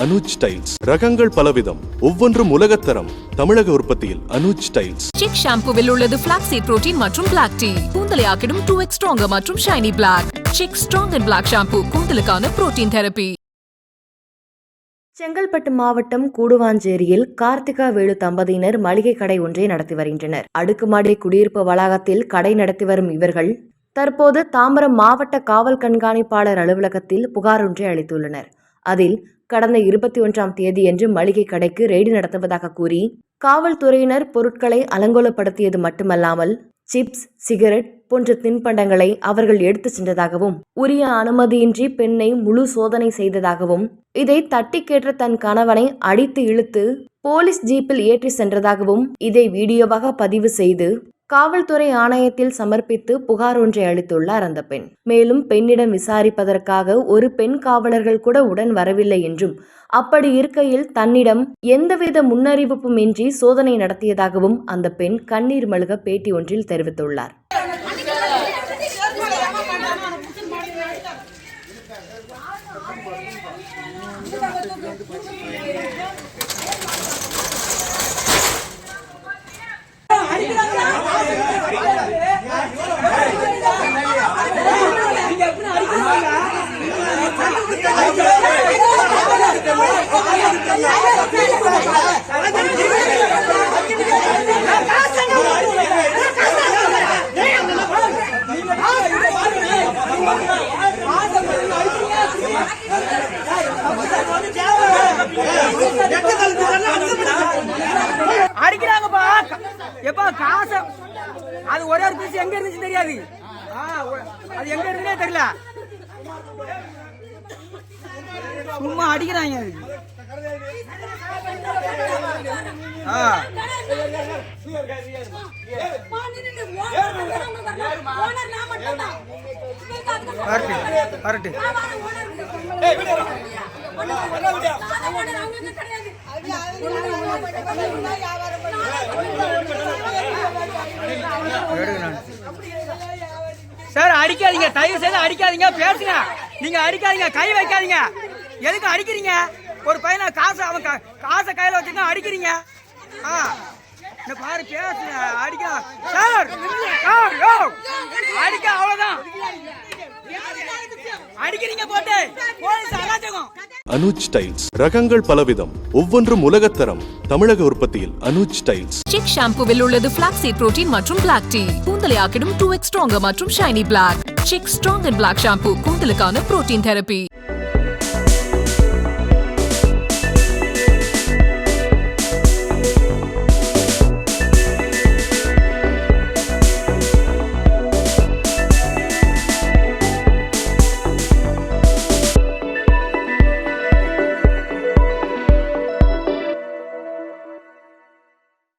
Anuj tiles. ரகங்கள் பலவிதம். ஒவ்வொன்றும் உலகத்தரம். தமிழக உற்பத்தியில் அனுஜ் டைல்ஸ். சிக் ஷாம்புவில் உள்ளது பிளாக்ஸீட் புரோட்டீன் மற்றும் பிளாக் டீ கூந்தலை ஆக்கிடும் டூ எக்ஸ் ஸ்ட்ராங்கர் மற்றும் shiny black Chik strong and black shampoo கூந்தலுக்கான protein therapy Chengalpattu மாவட்டம் கூடுவாஞ்சேரியில் கார்த்திகா வேலு தம்பதியினர் மளிகை கடை ஒன்றை நடத்தி வருகின்றனர். அடுக்குமாடி குடியிருப்பு வளாகத்தில் கடை நடத்தி வரும் இவர்கள் தற்போது தாம்பரம் மாவட்ட காவல் கண்காணிப்பாளர் அலுவலகத்தில் புகார் ஒன்றை அளித்துள்ளனர். அதில் கடந்த இருபத்தி ஒன்றாம் தேதியன்று மளிகை கடைக்கு ரெய்டு நடத்துவதாக கூறி காவல்துறையினர் பொருட்களை அலங்கோலப்படுத்தியது மட்டுமல்லாமல் சிப்ஸ் சிகரெட் போன்ற தின்பண்டங்களை அவர்கள் எடுத்துச் சென்றதாகவும் உரிய அனுமதியின்றி பெண்ணை முழு சோதனை செய்ததாகவும் இதை தட்டி கேட்ட தன் கணவனை அடித்து இழுத்து போலீஸ் ஜீப்பில் ஏற்றி சென்றதாகவும் இதை வீடியோவாக பதிவு செய்து காவல்துறை ஆணையத்தில் சமர்ப்பித்து புகார் ஒன்றை அளித்துள்ளார் அந்த பெண். மேலும் பெண்ணிடம் விசாரிப்பதற்காக ஒரு பெண் காவலர்கள் கூட உடன் வரவில்லை என்றும் அப்படி இருக்கையில் தன்னிடம் எந்தவித முன்னறிவிப்பும் இன்றி சோதனை நடத்தியதாகவும் அந்த பெண் கண்ணீர் மல்க பேட்டி ஒன்றில் தெரிவித்துள்ளார். அடிக்கிறாங்கப்பா. எப்பா காசை. அது ஒரே ஒரு பீஸ் எங்க இருந்துச்சு தெரியாது. ஆ, அது எங்க இருந்துனே தெரியல. சும்மா அடிக்கிறாங்க. அது சார் அடிக்காதீங்க. தயவு செய்து அடிக்காதீங்க. பேசுங்க. நீங்க அடிக்காதீங்க. கை வைக்காதீங்க. எதுக்கு அடிக்கிறீங்க? ஒரு பையனை காசை அவன் கா- காசை கையில வச்சுக்க அடிக்கிறீங்க. ஆ. இந்த பாரு பேசுங்க அடிக்க. சார் சார் யோ. அடிக்க அவ்வளவுதான். அடிக்கிறீங்க போட்டு. போலீஸ் அராஜகம். அனுஜ் டைல்ஸ் ரகங்கள் பலவிதம் ஒவ்வொன்றும் உலகத்தரம். தமிழக உற்பத்தியில் அனுஜ் டைல்ஸ். சிக் ஷாம்புவில் உள்ளது பிளாக்ஸீட் புரோட்டீன் மற்றும் பிளாக் டீ கூந்தலை ஆக்கிடும் டூ எக்ஸ் ஸ்ட்ராங்கர் மற்றும் shiny black Chik strong and black shampoo கூந்தலுக்கான protein therapy